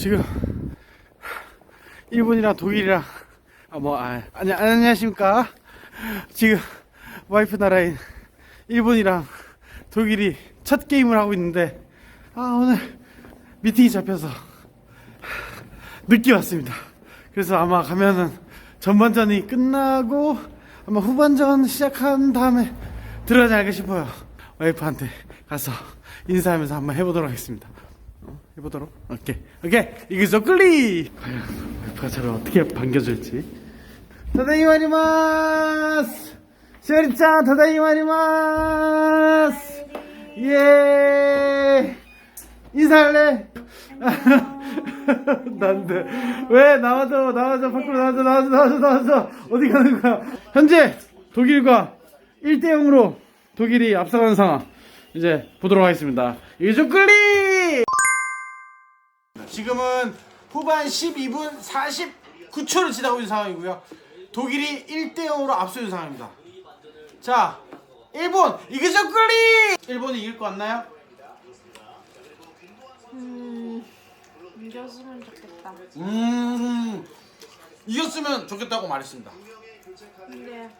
지금 일본이랑 독일이랑 아 뭐 아, 아니 안녕하십니까? 지금 와이프 나라인 일본이랑 독일이 첫 게임을 하고 있는데 아 오늘 미팅이 잡혀서 늦게 왔습니다. 그래서 아마 가면은 전반전이 끝나고 아마 후반전 시작한 다음에 들어가지 않을까 싶어요. 와이프한테 가서 인사하면서 한번 해보도록 하겠습니다. 어, 해보도록. 오케이. 오케이. 이거 끌리! 과연 와이프가 저를 어떻게 반겨줄지. 타다이 마리마스! 시오리짱 타다이 마리마스! 예! 인사할래? 난데. 왜? 나와줘 나와줘 밖으로 나와줘 나와줘 나와줘 나와줘. 어디 가는 거야? 현재 독일과 1대 0으로 독일이 앞서가는 상황. 이제 보도록 하겠습니다. 이조 끌리 지금은 후반 12분 49초를 지나고 있는 상황이고요 독일이 1대 0으로 앞서 있는 상황입니다 자 일본 이그저 끌리 일본이 이길 것 같나요? 음, 이겼으면 좋겠다. 음 이겼으면 좋겠다고 말했습니다. 근데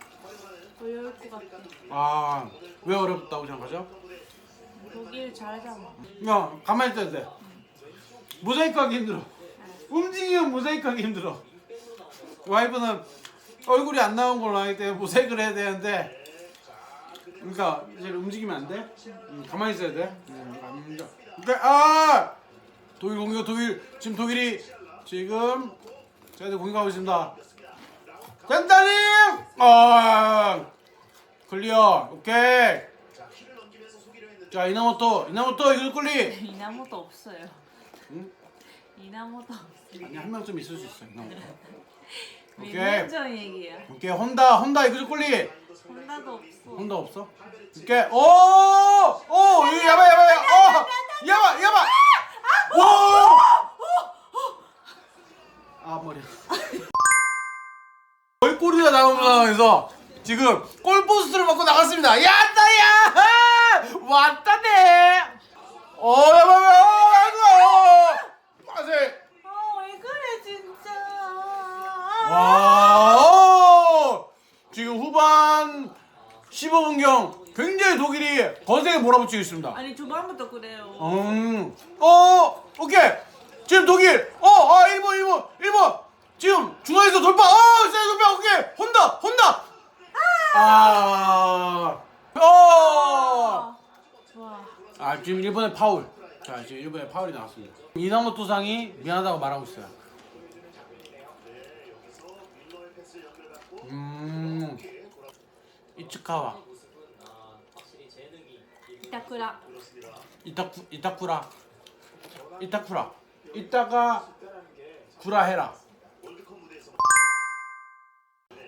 어려울 것 같아. 아 왜 어렵다고 생각하죠? 독일 잘하잖아. 야 가만히 있어야 돼. 모자이크 하기 힘들어. 움직이면 모자이크 하기 힘들어. 와이프는 얼굴이 안 나온 걸로 하기 때문에 모자이크를 해야 되는데 그러니까 이제 움직이면 안 돼. 음, 가만히 있어야 돼. 음, 안 움직여. 그러니까 아 독일 공격 독일 지금 독일이 지금 저희들 공격하고 있습니다. 젠다님 아 클리어 오케이. 자 이나모토 이나모토 이거 끌리 이나모도 없어요. 응? 이나모도 없어요. 아니 한 명쯤 있을 수 있어 이나모토. 오케이. 몇년 전 얘기야. 오케이 혼다 혼다 이거 끌리. 혼다도 없어. 혼다 없어? 오케이 오 오 이거 야바 야바 야바. 어 야바 야바. 와 아 머리 골골이가 나오는 상황에서 지금 골포스트를 받고 나갔습니다. 야따야 왔다네. 어 야바 야바 빠세 아왜 그래 진짜. 와, 오! 지금 후반 15분경 굉장히 독일이 거세게 몰아붙이고 있습니다. 아니 초반부터 그래요. 음, 어, 오케이. 지금 독일, 어, 아, 일본, 일본, 일본. 지금 중앙에서 돌파, 어, 세 돌파, 오케이. 혼다, 혼다. 아, 어. 아, 좋아. 아, 지금 일본의 파울. 자, 지금 일본의 파울이 나왔습니다. 이나모토 상이 미안하다고 말하고 있어요. 음, 이츠카와, 이타쿠라. 이타쿠, 이타쿠라, 이타쿠라. 이따가 구라해라.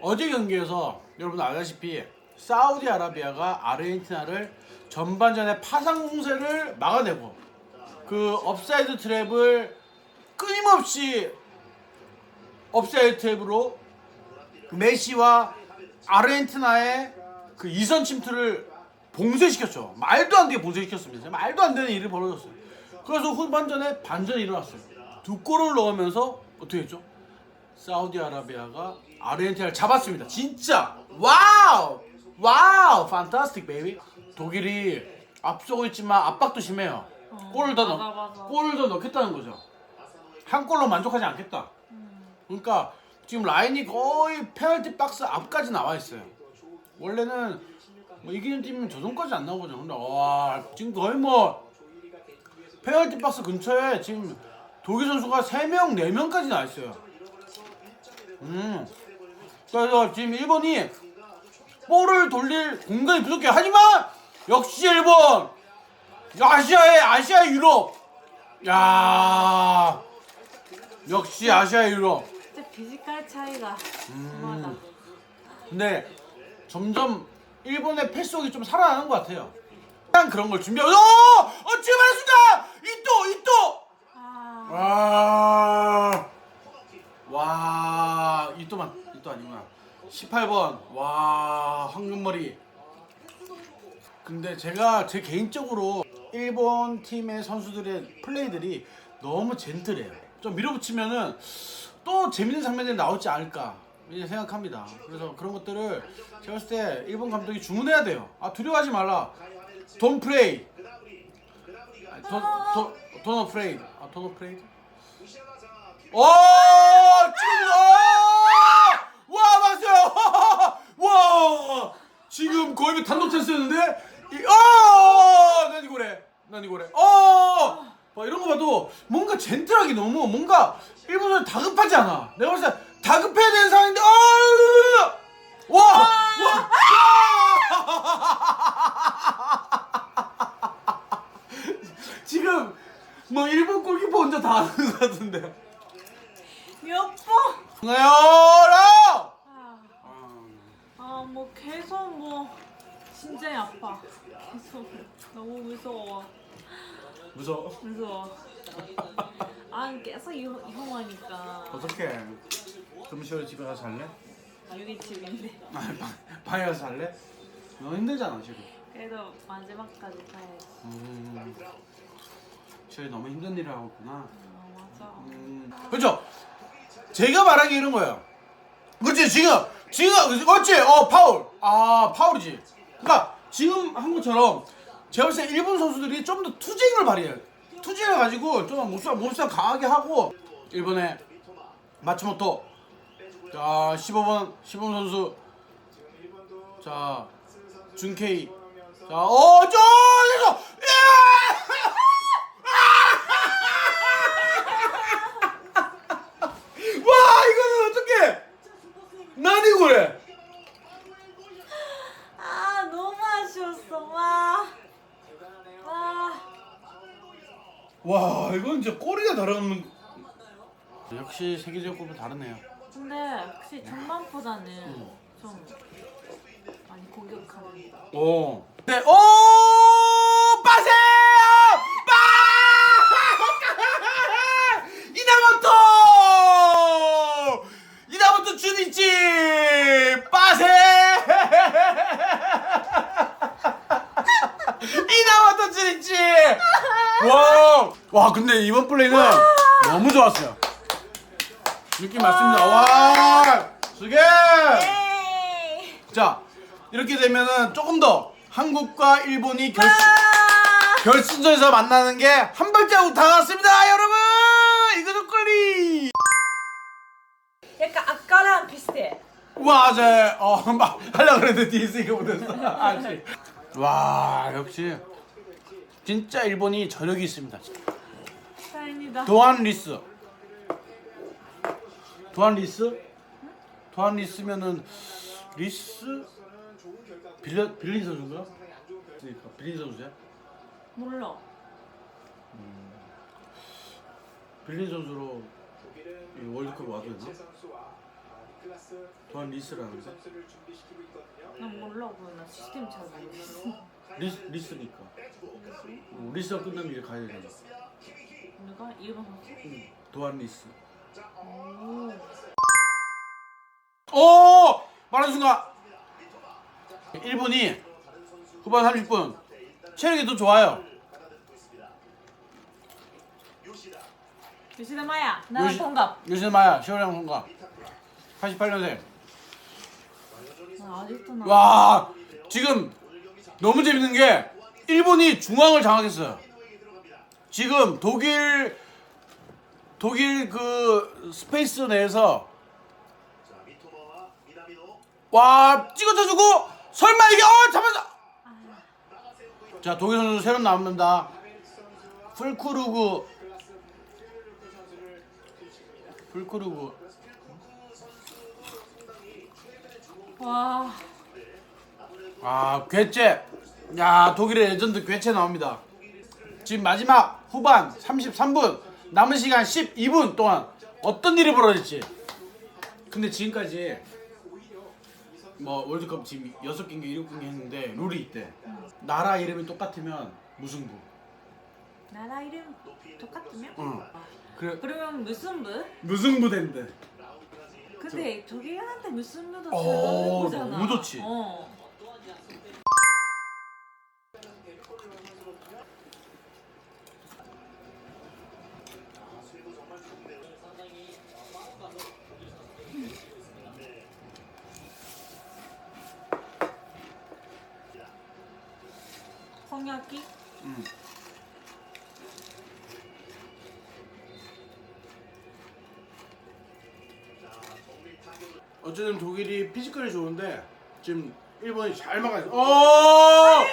어제 경기에서 여러분 알다시피 사우디아라비아가 아르헨티나를 전반전에 파상 공세를 막아내고 그 업사이드 트랩을 끊임없이 업사이드 트랩으로 메시와 아르헨티나의 그 이선 침투를 봉쇄시켰죠. 말도 안 되게 봉쇄시켰습니다. 말도 안 되는 일이 벌어졌어요. 그래서 후반전에 반전이 일어났어요. 두 골을 넣으면서 어떻게 했죠? 사우디아라비아가 아르헨티나를 잡았습니다. 진짜 와우 와우 판타스틱 베이비. 독일이 앞서고 있지만 압박도 심해요. 어, 골을 더 맞아, 넣, 맞아. 골을 더 넣겠다는 거죠. 한 골로 만족하지 않겠다. 음. 그러니까 지금 라인이 거의 페널티 박스 앞까지 나와 있어요. 원래는 뭐 이기는 팀은 저 정도까지 안 나오거든요. 근데 와 지금 거의 뭐 페널티 박스 근처에 지금 독일 선수가 3명, 4명까지 나와 있어요. 음. 그래서 지금 일본이 볼을 돌릴 공간이 부족해요. 하지만 역시 일본 아시아의 아시아 유럽 야 역시 아시아 유럽 피지컬 차이가 심하다. 근데 점점 일본의 패속이 좀 살아나는 것 같아요. 그냥 그런 걸 준비하고 어! 어 지금 하는 순간 이또 이또 아, 와, 와, 이또만, 이또 아니구나. 18번, 와, 황금머리. 근데 제가 제 개인적으로 일본 팀의 선수들의 플레이들이 너무 젠틀해요. 좀 밀어붙이면은 또 재밌는 장면들이 나오지 않을까 이제 생각합니다. 그래서 그런 것들을 제가 봤을 때 일본 감독이 주문해야 돼요. 아 두려워하지 말라. Don't play. 아니, Don't don't afraid. 아 don't afraid. 오 지금 오! 와 맞아요. 와 지금 거의 뭐 단독 찬스였는데 이- 어! 난 이거래. 난 이거래. 어! 봐, 이런 거 봐도 뭔가 젠틀하게 너무 뭔가 일본은 다급하지 않아. 내가 봤을 때 다급해야 되는 상황인데 어! 와! 와! 지금 뭐 일본 골키퍼 혼자 다 하는 것 같은데. 몇 번? 나요라! 아, 뭐 계속 뭐 진짜 아파. 계속 너무 무서워. 무서워. 무서워. 아, 계속 이 이용하니까 어떡해. 좀 쉬어 집에 가서 잘래? 여기 집인데. 아, 방- 방에 가서 잘래? 너무 힘들잖아 지금. 그래도 마지막까지 가야지. 음. 저희 너무 힘든 일을 하고 있구나. 어, 맞아. 음. 그렇죠. 제가 말하기 이런 거예요. 그렇지 지금 지금 어찌 어 파울 아 파울이지. 그러니까 지금 한 것처럼 제가 봤을 때 일본 선수들이 좀 더 투쟁을 발휘해요. 투쟁을 가지고 좀 몸싸움 몸싸움 강하게 하고 일본의 마츠모토. 자 15번 15번 선수. 자 준케이. 자어저 이거 와 이거는 어떻게 나니 그래 아, 너무 아쉬웠어. 와. 와. 와 이건 진짜 꼬리가 다른 역시 세계적 급은 다르네요. 근데 혹시 전반보다는 좀 많이 공격하는. 오. 네, 오! 빠세요! 빠! 이나모토! 이나모토 주니치! 빠세! 이나모토 주니치! 와, 와 근데 이번 플레이는 너무 좋았어요 느낌 맞습니다. 와 수게 에이. 자 이렇게 되면은 조금 더 한국과 일본이 결승 아. 결승전에서 만나는 게 한 발자국 다가왔습니다 여러분! 이거 족걸리! 약간 아까랑 비슷해. 맞아 어막 하려고 그랬는데 뒤에서 이거 못했어. 아 씨 와 역시 진짜 일본이 저력이 있습니다 다행이다. 도안 리스 도안 리스 도안 리스면은 리스 빌려 빌린 선수인가? 그러니까 빌린 선수야? 몰라. 빌린 선수로 이 월드컵 와도 되나? 도안 리스라는데? 난 몰라. 그나 시스템 잘 모르겠어. 리스 리스니까. 어, 리스가 끝나면 이제 가야 되잖아. 누가 일본 선수? 응. 도안 리스. 오. 오! 말하는 순간 일본이 후반 30분 체력이 더 좋아요. 요시다 마야. 나랑 요시- 동갑. 요시마야 시오량 선가 88년생. 아, 아직도 나. 와 지금 너무 재밌는 게 일본이 중앙을 장악했어요. 지금 독일 독일 그 스페이스 내에서 와 찍어줘주고 설마 이게 어 잡았다. 자 독일 선수 새로 나옵니다. 풀크루그 풀크루그 와. 아 괴체 야 독일의 레전드 괴체 나옵니다 지금 마지막 후반 33분 남은 시간 12분 동안 어떤 일이 벌어질지 근데 지금까지 뭐 월드컵 지금 6경기 7경기 했는데 룰이 있대 나라 이름이 똑같으면 무승부 나라 이름 똑같으면? 응. 그래 그러면 무슨 부? 무승부 된대 근데 독일한테 무슨 부도 어, 잘하는 거잖아. 너무 좋지. 어. 똥야끼? 음. 어쨌든 독일이 피지컬이 좋은데 지금 일본이 잘 막아요. 어!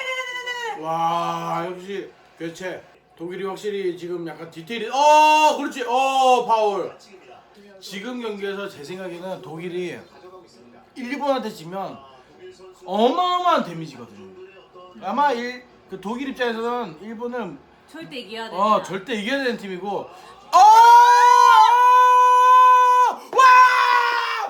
와 역시 교체. 독일이 확실히 지금 약간 디테일이 어 그렇지 어 파울. 지금 경기에서 제 생각에는 독일이 일본한테 지면 어마어마한 데미지거든요. 아마 일, 그 독일 입장에서는 일본을 절대 이겨야 돼. 어 절대 이겨야 되는 팀이고 어! 와!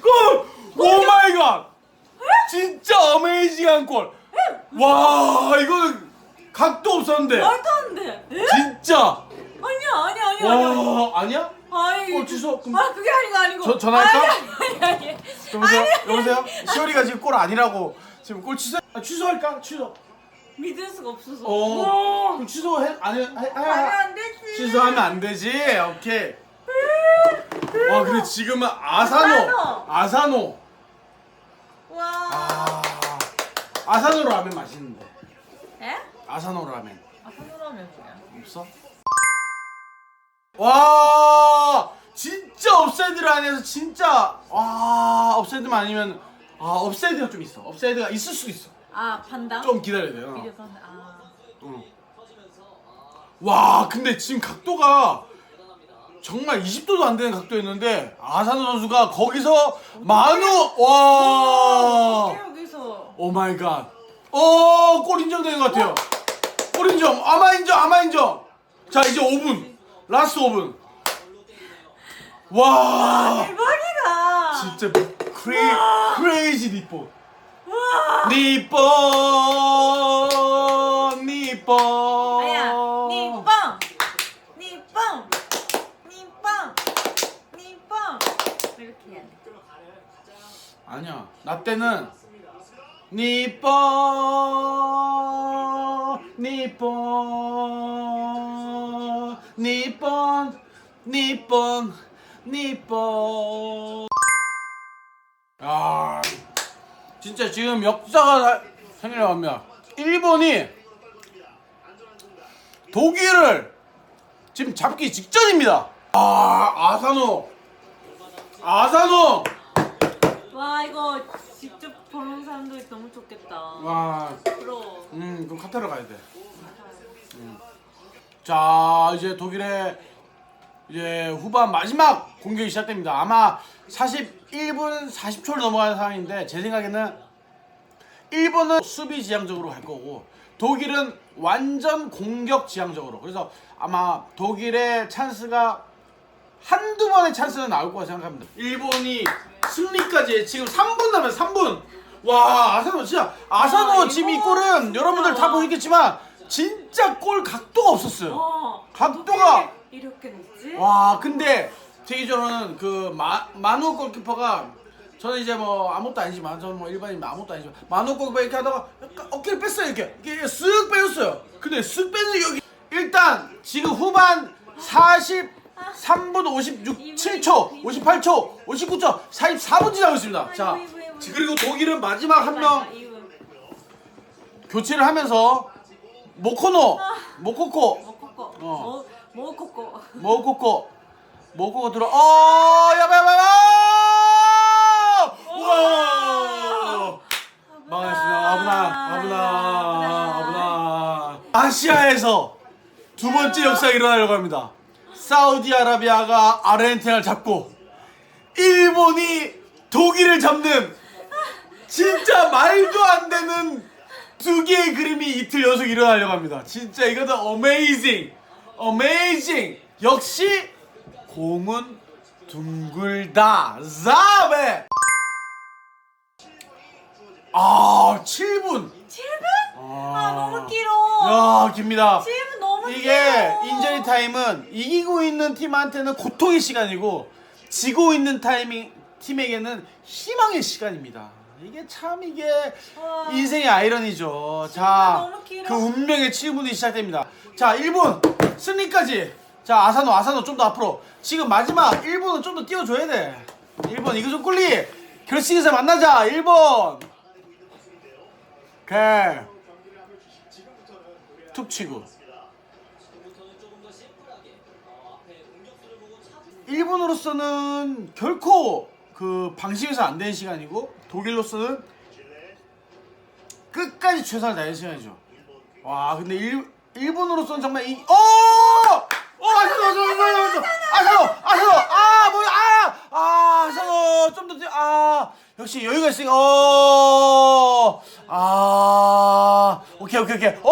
골! 오 마이 갓! 진짜 어메이징한 골! 와, 이거는 각도 없었는데. 말도 안 돼. 에? 진짜. 아니야 아니야 아니야 아니야. 와, 아니야? 아니. 어, 취소. 그럼- 아 그게 아니고 아니고. 저- 전화할까? 아니 아니 아니. 여보세요? 여보세요? 시월이가 지금 골 아니라고 지금 골 취소 아, 취소할까? 취소. 믿을 수가 없어서. 어. 그럼 취소해 안 해? 해, 해, 말이 해. 안 되지. 취소하면 안 되지. 오케이. 와, 근데 지금은 아사노. 아사노. 아사노. 와. 아. 아사노 라면 맛있는데. 에? 아사노 라면. 아 선물하면 뭐야? 없어? 와 진짜 업사이드 라인에서 진짜 와 업사이드만 아니면 아 업사이드가 좀 있어 업사이드가 있을 수도 있어 아 판다? 좀 기다려야 돼요 미디어 판다. 아. 응. 와 근데 지금 각도가 정말 20도도 안 되는 각도였는데 아사노 선수가 거기서 만우 와 여기서. 오 마이 갓. 어, 골 인정되는 것 같아요. 골 인정. 아마 인정, 아마 인정. 자, 이제 5분. 라스트 5분. 와. 대박이다. 진짜 크레이, 크레이지 니뽀. 니뽀. 니뽀. 아야, 니빵, 니빵, 니빵, 니빵 이렇게 해야 돼. 아니야. 나 때는 니뽀 니뽀 니뽀 니뽀 니뽀 아 진짜 지금 역사가 합니다. 일본이 독일을 지금 잡기 직전입니다. 아 아사노 아사노 와 이거 직접 보는 사람들이 너무 좋겠다. 와 부러워. 음, 그럼 카타르 가야 돼. 자, 이제 독일의 이제 후반 마지막 공격이 시작됩니다. 아마 41분 40초를 넘어가는 상황인데 제 생각에는 일본은 수비 지향적으로 갈 거고 독일은 완전 공격 지향적으로. 그래서 아마 독일의 찬스가 한두 번의 찬스는 나올 거라 생각합니다. 일본이 승리까지 지금 3분 남았어요. 3분. 와 아사노 진짜 아사노 아, 지금 이 골은. 여러분들 다 보셨겠지만 진짜 골 각도가 없었어요. 어. 각도가 이렇게 높지? 와 근데 제기적으로는 그 마, 마누 골키퍼가 저는 이제 뭐 아무것도 아니지만 저는 뭐 일반인 아무것도 아니지만 마누 골키퍼 이렇게 하다가 약간 어깨를 뺐어요 이렇게. 이게 쓱 빼줬어요. 근데 쓱 빼는 여기 일단 지금 후반 43분 56 7초 58초 59초 44분 지나고 있습니다. 자 그리고 독일은 마지막 한 명 교체를 하면서 모코노 모코코. 모코코. 어. 모 모코코. 모코코. 모코코 들어. 어 야바 야바야 와! 망했습니다. 아브나 아브나 아브나. 아시아에서 두 번째 역사가 일어나려고 합니다. 사우디아라비아가 아르헨티나를 잡고 일본이 독일을 잡는 진짜 말도 안 되는 두 개의 그림이 이틀 연속 일어나려고 합니다. 진짜 이거는 어메이징, 어메이징. 역시 공은 둥글다. 자베. 아, 7분. 7분? 아, 아 너무 길어. 야, 깁니다. 7분 너무 이게 길어. 인저리 타임은 이기고 있는 팀한테는 고통의 시간이고 지고 있는 타이밍 팀에게는 희망의 시간입니다. 이게 참 이게 와. 인생의 아이러니죠. 자, 너무 길어. 그 운명의 7분이 시작됩니다. 자, 1분 승리까지. 자, 아사노, 아사노 좀 더 앞으로. 지금 마지막 1분은 좀 더 띄워줘야 돼. 1번 이그전 꿀리 결승에서 만나자. 1번. 오케이. 툭 치고. 1분으로서는 결코 그 방심해서 안 되는 시간이고 독일로서는 끝까지 최선을 시간이죠. 와 근데 일, 일본으로서는 정말 이 어! 어 아사노 아사노 아사노 아사노 아사노 아 뭐야 아 아 아사노 좀 더 아! 역시 여유가 있으니까 어 아 오케이 오케이 오케이. 어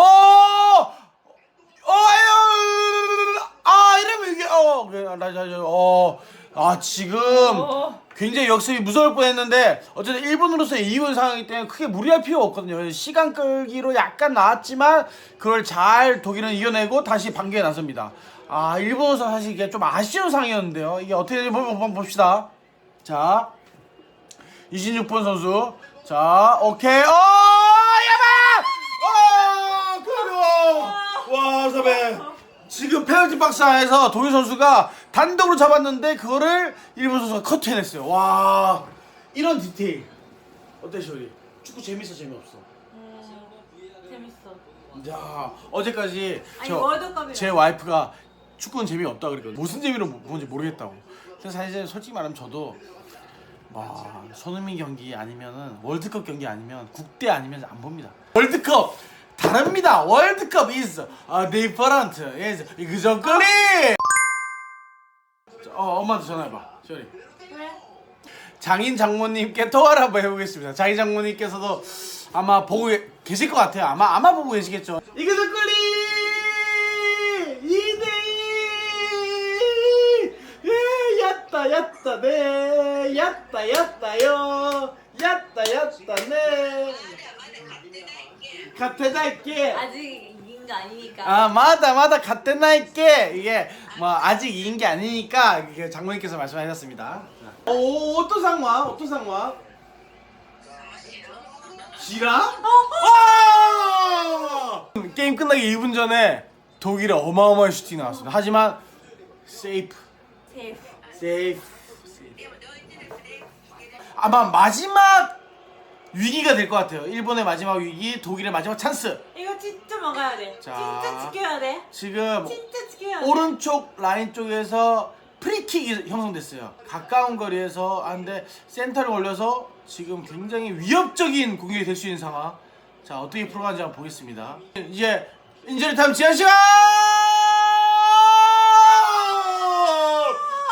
어, 아유, 아, 이러면 이게, 어, 나, 나, 나, 어, 아, 지금 어. 굉장히 역습이 무서울 뻔 했는데, 어쨌든 일본으로서의 이혼 상황이기 때문에 크게 무리할 필요가 없거든요. 시간 끌기로 약간 나왔지만, 그걸 잘 독일은 이겨내고 다시 반격에 나섭니다. 아, 일본으로서 사실 이게 좀 아쉬운 상황이었는데요. 이게 어떻게 되는지 한번 봅시다. 자, 26번 선수. 자, 오케이. 어, 야마! 어, 그래요. 와, 선배. 지금 페널티 박스 안에서 독일 선수가 단독으로 잡았는데 그거를 일본 선수가 커트해냈어요. 와, 이런 디테일. 어때, 쇼리? 축구 재밌어, 재미없어? 음, 재밌어. 야, 어제까지 아니, 저- 월드컵이라. 제 와이프가 축구는 재미없다 그랬거든요. 무슨 재미로 보는지 모르겠다고. 그래서 사실 솔직히 말하면 저도 와, 손흥민 경기 아니면은 월드컵 경기 아니면 국대 아니면 안 봅니다. 월드컵 다릅니다. 월드컵 is a different. is exactly. 어, 엄마한테 전화해봐. 쇼리. 왜? 장인 장모님께 통화를 한번 해보겠습니다. 장인 장모님께서도 아마 보고 계- 계실 것 같아요. 아마 아마 보고 계시겠죠. 이거 덕거리 2대2 예, 얕다 얕다 네 얕다 얕다요 얕다 ят다 네 같애달게 아직 이긴 거 아니니까. 아 마다 마다 같애날게 이게 뭐 아직 이긴 게 아니니까 이게 장모님께서 말씀하셨습니다. 오 어떤 상황? 어떤 상황? 지라? 어! 게임 끝나기 1분 전에 독일의 어마어마한 슈팅 나왔습니다. 하지만 세이프, 세이프. 세이프, 세이프. 아마 마지막 위기가 될 것 같아요. 일본의 마지막 위기, 독일의 마지막 찬스. 이거 진짜 먹어야 돼. 자. 진짜 지켜야 돼. 지금 진짜 지켜야 돼. 오른쪽 라인 쪽에서 프리킥이 형성됐어요. 가까운 거리에서 한데 센터를 올려서 지금 굉장히 위협적인 공격이 될 수 있는 상황. 자 어떻게 풀어가는지 한번 보겠습니다. 이제 인저리 타임 지한 시간.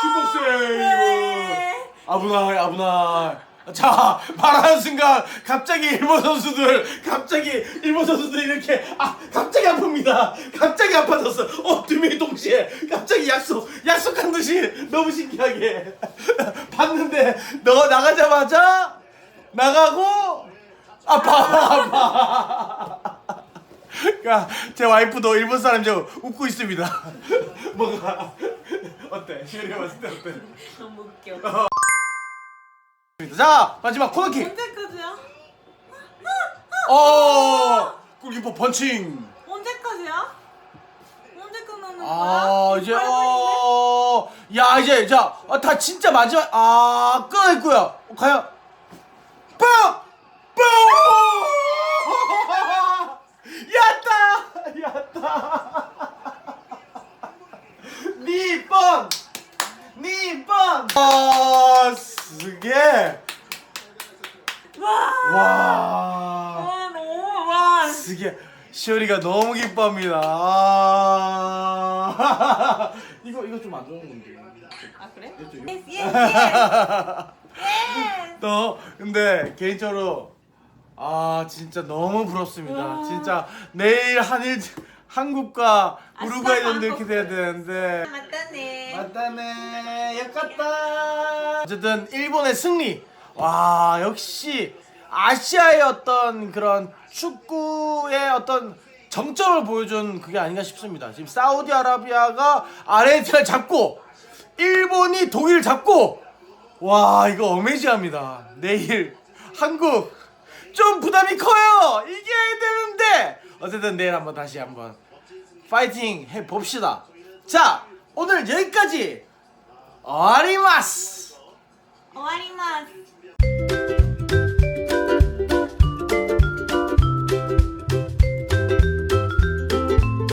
슈퍼 세이브. 네. 아브나이 아브나이 자 말하는 순간 갑자기 일본 선수들 갑자기 일본 선수들이 이렇게 아 갑자기 아픕니다. 갑자기 아파졌어. 어두 명이 동시에. 갑자기 약속 약속한 듯이 너무 신기하게 봤는데 너 나가자마자 나가고 아파 아파. 그러니까 제 와이프도 일본 사람 저 웃고 있습니다. 뭐가 어때? 시리가 봤을 때 어때? 너무 웃겨. 자 마지막 코너킥 언제까지야? 어 골키퍼 펀칭 언제까지야? 언제 끝나는 거야? 아 이제 이빨 어야 이제 자다 진짜 마지막 아 끊어냈고요 과연 뻥! 뻥! 야따 야따 니번 니번 아 쓰게 와. 와와 너무 와. 쓰게 시오리가 너무 기뻐합니다. 아~ 이거 이거 좀 안 좋은 건데. 아 그래? 예스 예스 예스. 또 근데 개인적으로 아 진짜 너무 부럽습니다. 와. 진짜 내일 한일 한국과 아싸, 우루과이전도 이렇게. 돼야 되는데 맞다네. 맞다네 역같다 어쨌든 일본의 승리 와 역시 아시아의 어떤 그런 축구의 어떤 정점을 보여준 그게 아닌가 싶습니다 지금 사우디아라비아가 아르헨티나를 잡고 일본이 독일을 잡고 와 이거 어메이징합니다 내일 한국 좀 부담이 커요. 이겨야 되는데 어쨌든 내일 한번 다시 한번 파이팅 해 봅시다. 자 오늘 여기까지 어리마스. 終わります